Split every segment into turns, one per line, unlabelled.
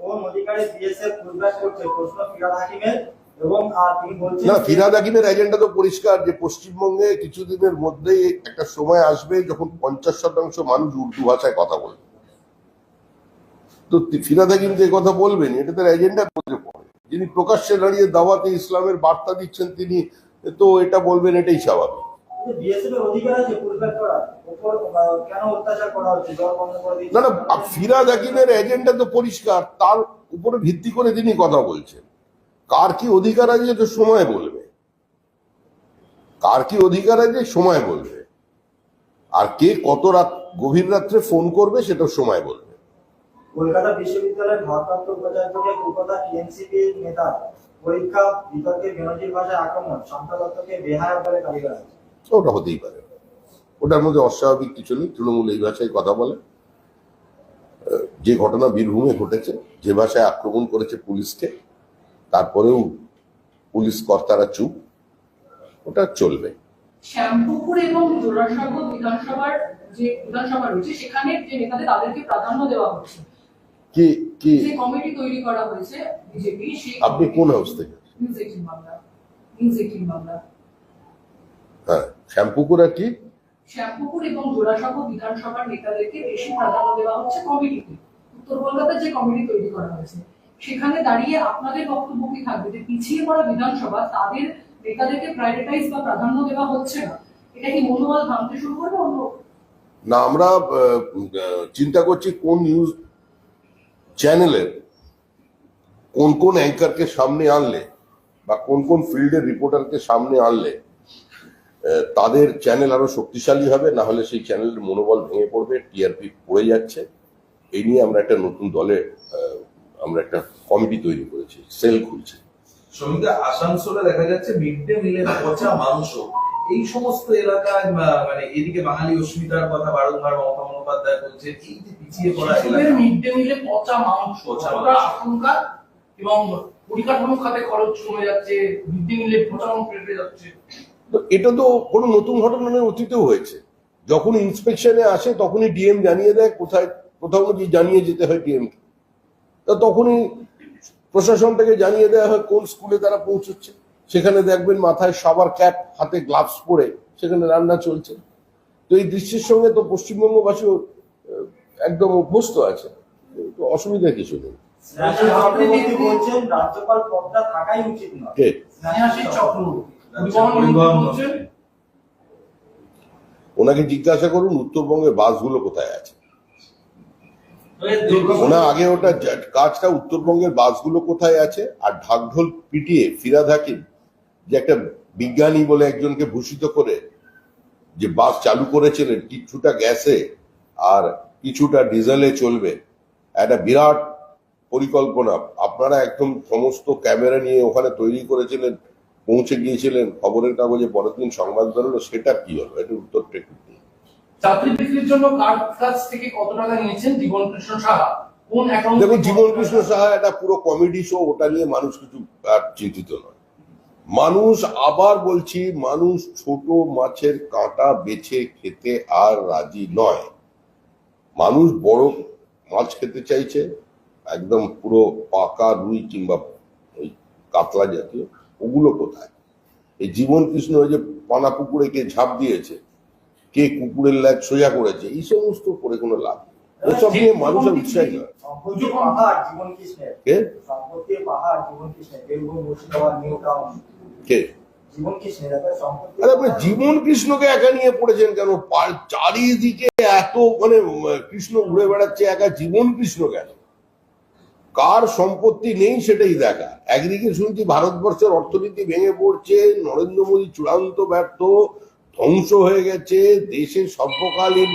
কোন অধিকারে BSF pushback করছে প্রশ্ন ফিরাদ হাকিমের এবং আর তিনি বলছেন
না ফিরাদ হাকিমের এজেন্ডা তো পরিষ্কার যে পশ্চিমবঙ্গে কিছুদিনের মধ্যেই একটা সময় আসবে যখন পঞ্চাশ শতাংশ মানুষ উর্দু ভাষায় কথা বলবে। তো তি- ফিরাদ হাকিম যে কথা বলবেন এটা তার এজেন্ডা মধ্যে পড়ে। যিনি প্রকাশ্যে দাঁড়িয়ে দাওয়াতে ইসলামের বার্তা দিচ্ছেন তিনি তো এটা বলবেন এটাই স্বাভাবিক। না না ফিরাদ এজেন্ডা তো পরিষ্কার তার উপরে ভিত্তি করে তিনি কথা বলছেন। কার কি অধিকার আছে তো সময় বলবে। কার কি অধিকার আছে সময় বলবে। আর কে কত রাত গভীর রাত্রে ফোন করবে সেটা সময় বলবে।
কলকাতা বিশ্ববিদ্যালয়ের ভারপ্রাপ্ত উপাচার্যকে কলকাতা নেতা পরীক্ষা বিতর্কে বেনজির ভাষায় আক্রমণ শান্ত দত্তকে বেহায়া বলে গালি করা হয়েছে।
ওটা হতেই পারে। ওটার মধ্যে অস্বাভাবিক কিছু নেই তৃণমূল এই ভাষায় কথা বলে। যে ঘটনা বীরভূমে ঘটেছে যে ভাষায় আক্রমণ করেছে পুলিশকে তারপরেও পুলিশ কর্তারা চুপ ওটা চলবে।
শ্যামপুকুর এবং জোড়াসাগর বিধানসভার যে বিধানসভা রয়েছে সেখানে যে নেতাদের তাদেরকে প্রাধান্য দেওয়া হচ্ছে।
কি কি?
যে কমিটি তৈরি করা হয়েছে বিজেপি সেই
আপনি কোন হাউস থেকে?
News eighteen Bangla. News eighteen Bangla.
হ্যাঁ। শ্যামপুকুর কি?
শ্যামপুকুর এবং বিধানসভার নেতাদেরকে বেশি প্রাধান্য দেওয়া হচ্ছে কমিটিতে। উত্তর কলকাতার যে কমিটি তৈরি করা হয়েছে সেখানে দাঁড়িয়ে আপনাদের বক্তব্য কি থাকবে? যে পিছিয়ে পড়া বিধানসভা তাদের নেতাদেরকে প্রায়োরিটাইজ বা প্রাধান্য দেওয়া হচ্ছে না। এটা কি মনোবল ভাঙতে শুরু করবে অন্য?
না আমরা চিন্তা করছি কোন নিউজ চ্যানেলের কোন কোন অ্যাঙ্কারকে সামনে আনলে বা কোন কোন ফিল্ডের রিপোর্টারকে সামনে আনলে তাদের চ্যানেল আরও শক্তিশালী হবে না হলে সেই চ্যানেলের মনোবল ভেঙে পড়বে টিআরপি পড়ে যাচ্ছে। এই নিয়ে আমরা একটা নতুন দলে আমরা একটা কমিটি তৈরি করেছি সেল খুলছি।
শ্রমিকরা আসানসোলে দেখা যাচ্ছে মিড ডে মিলের পচা মাংস। এই সমস্ত এলাকায় মানে এদিকে বাঙালি অস্মিতার কথা বারংবার মমতা বন্দ্যোপাধ্যায় বলছেন এই যে পিছিয়ে পড়া এলাকা।
মিড ডে মিলে পচা মাংস আশঙ্কা এবং পরিকাঠামো খাতে খরচ কমে যাচ্ছে মিড ডে মিলে পচা মাংস যাচ্ছে।
তো এটা তো কোনো নতুন ঘটনা নয় অতীতেও হয়েছে। যখন ইন্সপেকশনে আসে তখনই ডিএম জানিয়ে দেয় কোথায় কোথাও যদি জানিয়ে যেতে হয় ডিএম কে। তা তখনই প্রশাসন থেকে জানিয়ে দেওয়া হয় কোন স্কুলে তারা পৌঁছচ্ছে। সেখানে দেখবেন মাথায় সবার ক্যাপ হাতে গ্লাভস পরে সেখানে রান্না চলছে। তো এই দৃশ্যের সঙ্গে তো পশ্চিমবঙ্গবাসীও আহ, একদম অভ্যস্ত আছে। তো অসুবিধা কিছু নেই।
রাজ্যপাল পদটা থাকাই উচিত নয়।
কে?
চক্রবর্তী। পরিবহন মন্ত্রী।
ওনাকে জিজ্ঞাসা করুন উত্তরবঙ্গের বাসগুলো কোথায় আছে? ওনা আগে ওটা কাজটা উত্তরবঙ্গের বাসগুলো কোথায় আছে? আর ঢাকঢোল পিটিয়ে ফিরাদ হাকিম যে একটা বিজ্ঞানী বলে একজনকে ভূষিত করে যে বাস চালু করেছিলেন কিছুটা গ্যাসে আর কিছুটা ডিজেলে চলবে একটা বিরাট পরিকল্পনা। আপনারা একদম সমস্ত ক্যামেরা নিয়ে ওখানে তৈরি করেছিলেন। পৌঁছে গিয়েছিলেন খবরের কাগজে পরের দিন সংবাদ বেরোলো সেটা কি হলো? এটা উত্তরটা একটু দিন।
চাকরি বিক্রির জন্য কার কাছ থেকে কত টাকা নিয়েছেন? জীবন কৃষ্ণ সাহা
দেখুন জীবন কৃষ্ণ সাহা একটা পুরো কমেডি শো ওটা নিয়ে মানুষ কিছু আর চিন্তিত নয়। মানুষ আবার বলছি মানুষ ছোট মাছের কাঁটা বেছে খেতে আর রাজি নয়। মানুষ বড় মাছ খেতে চাইছে একদম পুরো পাকা রুই কিংবা ওই কাতলা জাতীয়। ওগুলো কোথায়? এই জীবন কৃষ্ণ যে পানা পুকুরে কে ঝাঁপ দিয়েছে কে কুকুরের ল্যাজ সোজা করেছে এই সমস্ত করে কোনো লাভ। ওসব নিয়ে মানুষের উৎসাহী নয় কে? কে? আরে আপনি জীবন কৃষ্ণকে একা নিয়ে পড়েছেন কেন? চারিদিকে এত মানে কৃষ্ণ ঘুরে বেড়াচ্ছে একা জীবন কৃষ্ণ কেন? কার সম্পত্তি নেই সেটাই দেখা। একদিকে শুনছি? ভারতবর্ষের অর্থনীতি ভেঙে পড়ছে, নরেন্দ্র মোদী চূড়ান্ত ব্যর্থ, ধ্বংস হয়ে গেছে দেশের সর্বকালীন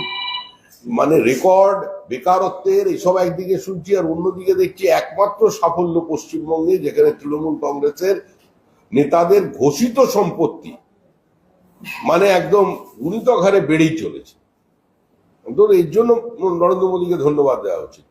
মানে রেকর্ড বেকারত্বের, এসব একদিকে শুনছি আর অন্যদিকে দেখছি একমাত্র সাফল্য পশ্চিমবঙ্গে, যেখানে তৃণমূল কংগ্রেসের নেতাদের ঘোষিত সম্পত্তি মানে একদম গুণিতক হারে বেড়েই চলেছে। এর জন্য নরেন্দ্র মোদীকে ধন্যবাদ দেওয়া উচিত।